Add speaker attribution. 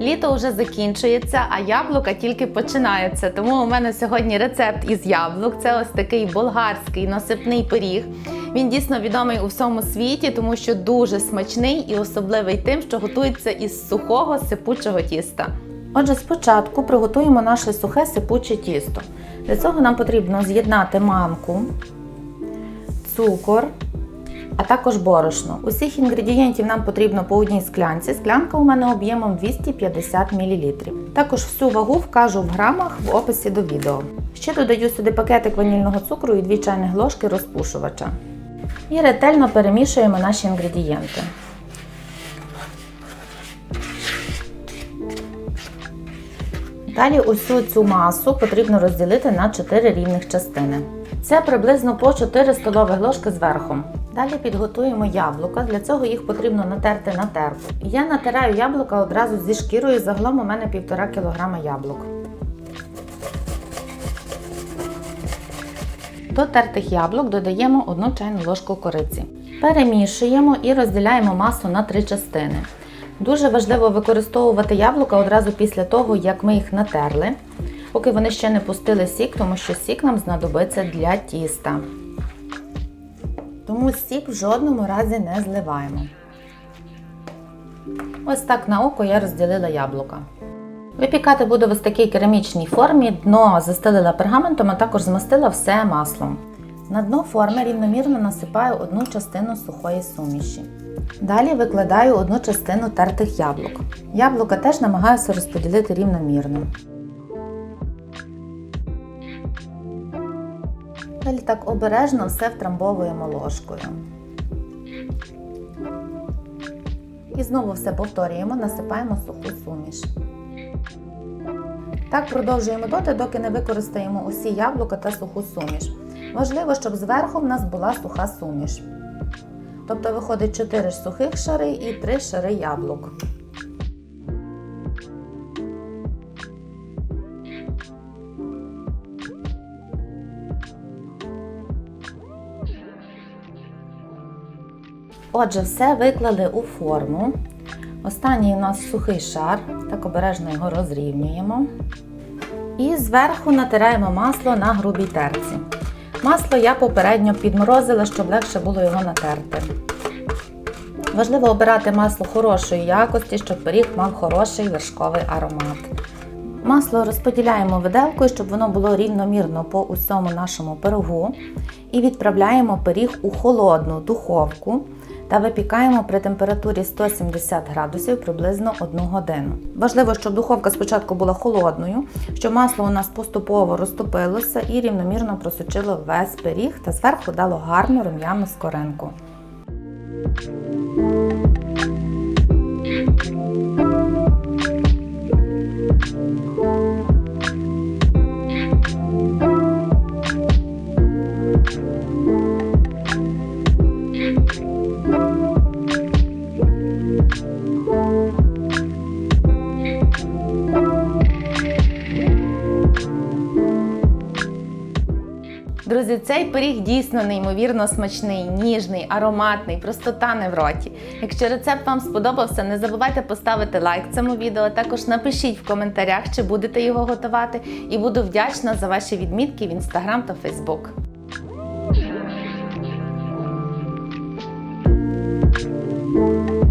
Speaker 1: Літо вже закінчується, а яблука тільки починаються. Тому у мене сьогодні рецепт із яблук. Це ось такий болгарський насипний пиріг. Він дійсно відомий у всьому світі, тому що дуже смачний і особливий тим, що готується із сухого сипучого тіста. Отже, спочатку приготуємо наше сухе сипуче тісто. Для цього нам потрібно з'єднати манку, цукор, а також борошно. Усіх інгредієнтів нам потрібно по одній склянці. Склянка у мене об'ємом 250 мл. Також всю вагу вкажу в грамах в описі до відео. Ще додаю сюди пакетик ванільного цукру і 2 чайних ложки розпушувача. І ретельно перемішуємо наші інгредієнти. Далі усю цю масу потрібно розділити на 4 рівних частини. Це приблизно по 4 столових ложки з верхом. Далі підготуємо яблука, для цього їх потрібно натерти на терку. Я натираю яблука одразу зі шкірою, загалом у мене 1,5 кг яблук. До тертих яблук додаємо 1 чайну ложку кориці. Перемішуємо і розділяємо масу на три частини. Дуже важливо використовувати яблука одразу після того, як ми їх натерли, поки вони ще не пустили сік, тому що сік нам знадобиться для тіста. Тому сік в жодному разі не зливаємо. Ось так на око я розділила яблука. Випікати буду в ось такій керамічній формі, дно застелила пергаментом, а також змастила все маслом. На дно форми рівномірно насипаю одну частину сухої суміші. Далі викладаю одну частину тертих яблук. Яблука теж намагаюся розподілити рівномірно. Далі так обережно все втрамбовуємо ложкою. І знову все повторюємо, насипаємо суху суміш. Так продовжуємо доти, доки не використаємо усі яблука та суху суміш. Важливо, щоб зверху в нас була суха суміш. Тобто виходить 4 сухих шари і 3 шари яблук. Отже, все виклали у форму. Останній у нас сухий шар, так обережно його розрівнюємо. І зверху натираємо масло на грубій терці. Масло я попередньо підморозила, щоб легше було його натерти. Важливо обирати масло хорошої якості, щоб пиріг мав хороший вершковий аромат. Масло розподіляємо виделкою, щоб воно було рівномірно по усьому нашому пирогу. І відправляємо пиріг у холодну духовку та випікаємо при температурі 170 градусів приблизно 1 годину. Важливо, щоб духовка спочатку була холодною, щоб масло у нас поступово розтопилося і рівномірно просочило весь пиріг та зверху дало гарну рум'яну скоринку. Друзі, цей пиріг дійсно неймовірно смачний, ніжний, ароматний, простота не в роті. Якщо рецепт вам сподобався, не забувайте поставити лайк цьому відео. Також напишіть в коментарях, чи будете його готувати, і буду вдячна за ваші відмітки в інстаграм та фейсбук. thank you